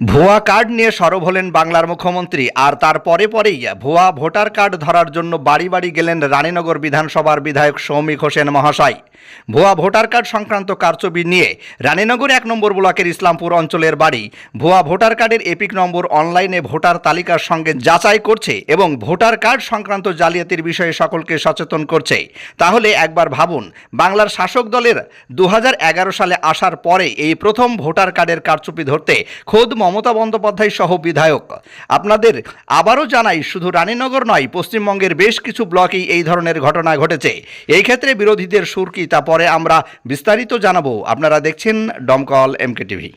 ভুয়া কার্ড নিয়ে সরব হলেন বাংলার মুখ্যমন্ত্রী, আর তার পরে পরেই ভুয়া ভোটার কার্ড ধরার জন্য বাড়ি বাড়ি গেলেন রানীনগর বিধানসভার বিধায়ক সৌমিক হোসেন মহাশয়। ভুয়া ভোটার কার্ড সংক্রান্ত কারচুপি নিয়ে রানীনগর এক নম্বর ব্লকের ইসলামপুর অঞ্চলের বাড়ি ভুয়া ভোটার কার্ডের এপিক নম্বর অনলাইনে ভোটার তালিকার সঙ্গে যাচাই করছে এবং ভোটার কার্ড সংক্রান্ত জালিয়াতির বিষয়ে সকলকে সচেতন করছে। তাহলে একবার ভাবুন, বাংলার শাসক দলের দু হাজার এগারো সালে আসার পরে এই প্রথম ভোটার কার্ডের কারচুপি ধরতে খোদ মমতা বন্দ্যোপাধ্যায় সহ বিধায়ক। আপনাদের আবারও জানাই, শুধু রানীনগর নয়, পশ্চিমবঙ্গের বেশ কিছু ব্লকেই এই ধরনের ঘটনা ঘটেছে। এই ক্ষেত্রে বিরোধীদের সুর কি তা পরে আমরা বিস্তারিত জানাব। আপনারা দেখছেন ডমকল এমকে টিভি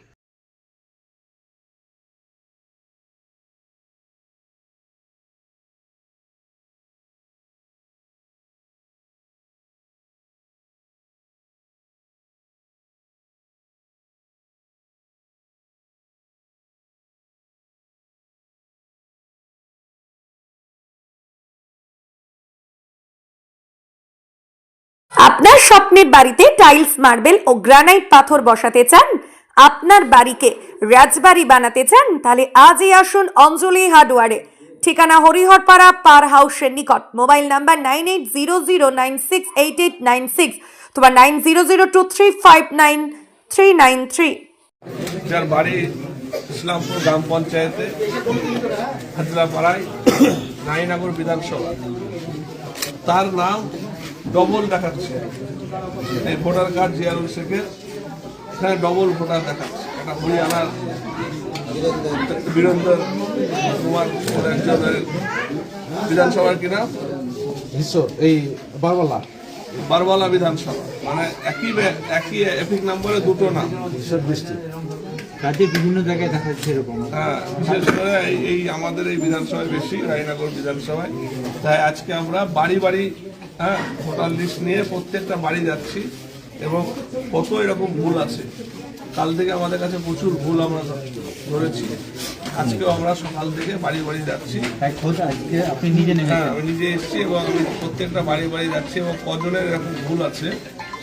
আপনার স্বপ্নের বাড়িতে টাইলস, মার্বেল ও গ্রানাইট পাথর বসাতে চান? আপনার বাড়িকে রাজবাড়ি বানাতে চান? তাহলে আজই আসুন অঞ্জলি হার্ডওয়ারে। ঠিকানা হরিহরপাড়া পার হাউসের নিকট। Mobile number nine eight zero zero nine six eight eight nine six তোমার nine zero zero two three five nine three nine three. যার বাড়ি ইসলামপুর গ্রাম পঞ্চায়েতে, হাজরাপাড়ায়, নাইনগর বিধানসভা। তার নাম ডবল দেখাচ্ছে। এই ভোটার কার্ড জিয়ারুল শেখের এখানে ডবল ভোটার দেখাচ্ছে। এটা হরিয়ানার বীরেন্দ্র কুমার বিধানসভার কি নাম? বিশ্ব এই বারবালা। বারবালা বিধানসভা। মানে একই একই এপিক নম্বরে দুটো নাম। বৃষ্টি। কাজে বিভিন্ন জায়গায় দেখা যাচ্ছে এরকম। হ্যাঁ বিশেষ করে এই- এই আমাদের এই বিধানসভায় বেশি রায়নগর বিধানসভায়। তাই আজকে আমরা বাড়ি বাড়ি হ্যাঁ ভোটার লিস্ট নিয়ে প্রত্যেকটা বাড়ি যাচ্ছি এবং কত এরকম ভুল আছে। কাল থেকে আমাদের কাছে প্রচুর ভুল আমরা ধরেছি। আজকেও আমরা সকাল থেকে বাড়ি বাড়ি যাচ্ছি। আপনি নিজে হ্যাঁ আমি নিজে এসেছি এবং আমি প্রত্যেকটা বাড়ি বাড়ি যাচ্ছি এবং কজনের এরকম ভুল আছে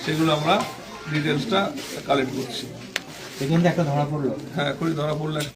সেগুলো আমরা ডিটেলসটা কালেক্ট করছি। সেখান থেকে একটা ধরা পড়ল। হ্যাঁ এখনই ধরা পড়লে।